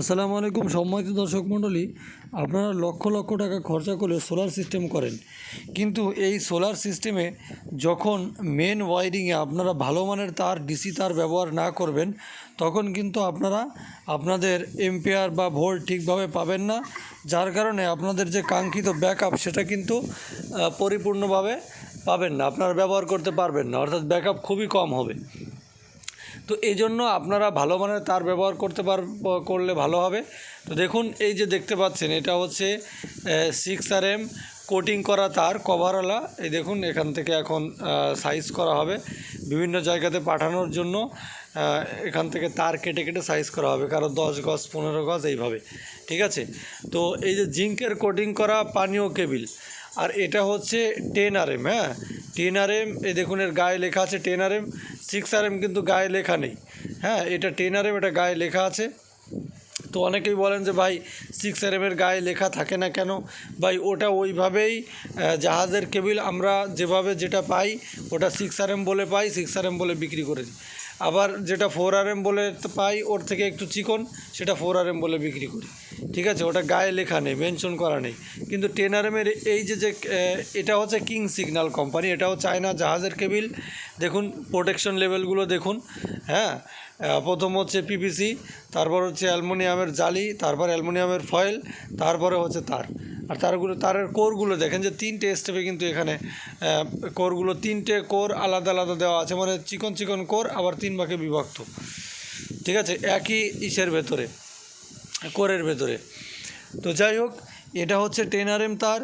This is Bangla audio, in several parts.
আসসালামু আলাইকুম সম্মানিত দর্শক মণ্ডলী, আপনারা লক্ষ লক্ষ টাকা খরচা করে সোলার সিস্টেম করেন। কিন্তু এই সোলার সিস্টেমে যখন মেন ওয়ারিংয়ে আপনারা ভালো মানের তার ডিসি তার ব্যবহার না করবেন, তখন কিন্তু আপনারা আপনাদের এম্পিয়ার বা ভোল্ট ঠিকভাবে পাবেন না। যার কারণে আপনাদের যে কাঙ্ক্ষিত ব্যাকআপ সেটা কিন্তু পরিপূর্ণভাবে পাবেন না, আপনারা ব্যবহার করতে পারবেন না। অর্থাৎ ব্যাকআপ খুবই কম হবে। তো এই জন্য আপনারা ভালো মানের তার ব্যবহার করতে পার, করলে ভালো হবে। তো দেখুন, এই যে দেখতে পাচ্ছেন, এটা হচ্ছে সিক্স আর এম কোটিং করা তার, কভারওয়ালা। এই দেখুন, এখান থেকে এখন সাইজ করা হবে। বিভিন্ন জায়গাতে পাঠানোর জন্য এখান থেকে তার কেটে কেটে সাইজ করা হবে। কারও দশ গজ, পনেরো গজ, এইভাবে। ঠিক আছে? তো এই যে জিঙ্কের কোটিং করা পানীয় কেবিল, আর এটা হচ্ছে টেন আর এম হ্যাঁ? টেন আর এম এই দেখুন এর গায়ে লেখা আছে ten R M six R M কিন্তু গায়ে লেখা নেই। হ্যাঁ এটা টেন আর এম এটা গায়ে লেখা আছে। তো অনেকেই বলেন যে ভাই সিক্স এমের গায়ে লেখা থাকে না কেন? ভাই, ওটা ওইভাবেই জাহাজের কেবিল আমরা যেভাবে যেটা পাই, ওটা সিক্স আর বলে পাই সিক্স আর বলে বিক্রি করে আবার যেটা ফোর আর এম বলে পাই, ওর থেকে একটু চিকন, সেটা ফোর আর এম বলে বিক্রি করি। ঠিক আছে? ওটা গায়ে লেখা নেই মেনশন করা নেই। কিন্তু টেন আর এমের এই যে যে এটা হচ্ছে কিং সিগন্যাল কোম্পানি এটাও চায়না জাহাজের কেবিল। দেখুন প্রোটেকশন লেভেলগুলো দেখুন হ্যাঁ? প্রথম হচ্ছে পিপিসি তারপর হচ্ছে অ্যালুমিনিয়ামের জালি, তারপর অ্যালুমিনিয়ামের ফয়েল তারপরে হচ্ছে তার। আর তারগুলো, তারের কোরগুলো দেখেন যে তিনটে স্টেপে কিন্তু এখানে কোরগুলো, তিনটে কোর আলাদা আলাদা দেওয়া আছে। মানে চিকন চিকন কোর, আবার তিন ভাগে বিভক্ত। ঠিক আছে? একই ইসের ভেতরে, কোরের ভেতরে। তো যাই হোক, এটা হচ্ছে টেন আর এম তার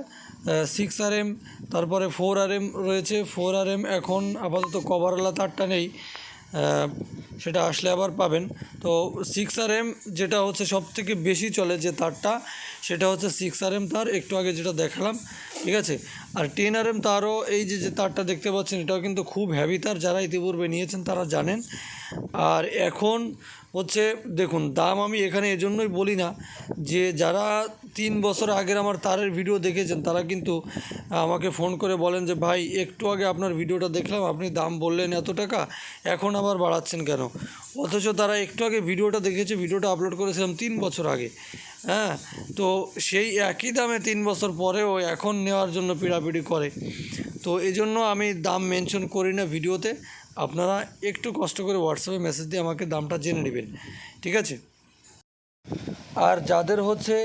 সিক্স আর এম তারপরে ফোর আর এম রয়েছে। ফোর আর এম এখন আপাতত কভারওয়ালা তারটা নেই। সেটা আসলে আবার পাবেন। তো সিক্স আর এম যেটা হচ্ছে সব থেকে বেশি চলে যে তারটা, সেটা হচ্ছে সিক্স আর এম তার। একটু আগে যেটা দেখালাম, ঠিক আছে? আর টেন আর এম তারও এই যে যে তারটা দেখতে পাচ্ছেন, এটাও কিন্তু খুব হ্যাভি তার, যারা ইতিপূর্বে নিয়েছেন তারা জানেন। আর এখন হচ্ছে, দেখুন, দাম আমি এখানে এজন্যই বলি না যে, যারা তিন বছর আগের আমার তারের ভিডিও দেখেছেন, তারা কিন্তু আমাকে ফোন করে বলেন যে, ভাই, একটু আগে আপনার ভিডিওটা দেখলাম, আপনি দাম বললেন এত টাকা, এখন আবার বাড়াচ্ছেন কেন? অথচ তারা একটু আগে ভিডিওটা দেখেছে ভিডিওটা আপলোড করেছিলাম তিন বছর আগে হ্যাঁ? তো সেই একই দামে তিন বছর পরেও এখন নেওয়ার জন্য পিড়াপিড়ি করে। তো এই জন্য আমি দাম মেনশন করি না ভিডিওতে আপনারা একটু কষ্ট করে হোয়াটসঅ্যাপে মেসেজ দিয়ে আমাকে দামটা জেনে নেবেন, ঠিক আছে? আর যাদের হচ্ছে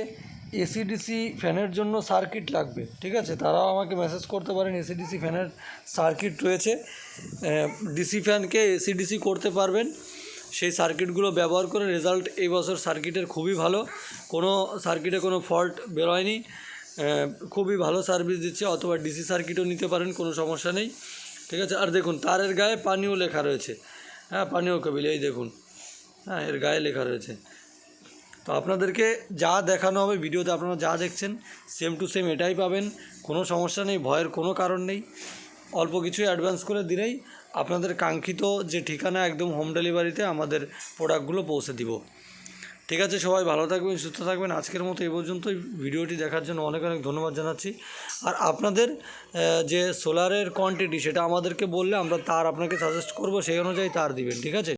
এসিডিসি ফ্যানের জন্য সার্কিট লাগবে, ঠিক আছে? তারাও আমাকে মেসেজ করতে পারেন এসিডিসি ফ্যানের সার্কিট রয়েছে। ডিসি ফ্যানকে এসিডিসি করতে পারবেন। সেই সার্কিটগুলো ব্যবহার করে রেজাল্ট এই বছর সার্কিটের খুবই ভালো। কোনো সার্কিটে কোনো ফল্ট বেরোয়নি। খুবই ভালো সার্ভিস দিচ্ছে, অথবা ডিসি সার্কিটও নিতে পারেন, কোনো সমস্যা নেই। ঠিক আছে? আর দেখুন তারের গায়ে পানীয় লেখা রয়েছে। হ্যাঁ পানীয় কবিল এই দেখুন। হ্যাঁ এর গায়ে লেখা রয়েছে। তো আপনাদেরকে যা দেখানো হবে ভিডিওতে আপনারা যা দেখছেন সেম টু সেম এটাই পাবেন। কোনো সমস্যা নেই, ভয়ের কোনো কারণ নেই। অল্প কিছুই অ্যাডভান্স করে দিলেই আপনাদের কাঙ্ক্ষিত যে ঠিকানা একদম হোম ডেলিভারিতে আমাদের প্রোডাক্টগুলো পৌঁছে দিব। ঠিক আছে, সবাই ভালো থাকবেন, সুস্থ থাকবেন। আজকের মতো এই পর্যন্তই। ভিডিওটি দেখার জন্য অনেক অনেক ধন্যবাদ জানাচ্ছি। আর আপনাদের যে সোলারের কোয়ান্টিটি সেটা আমাদেরকে বললে আমরা তার আপনাকে সাজেস্ট করব, সেই অনুযায়ী তার দিবেন, ঠিক আছে?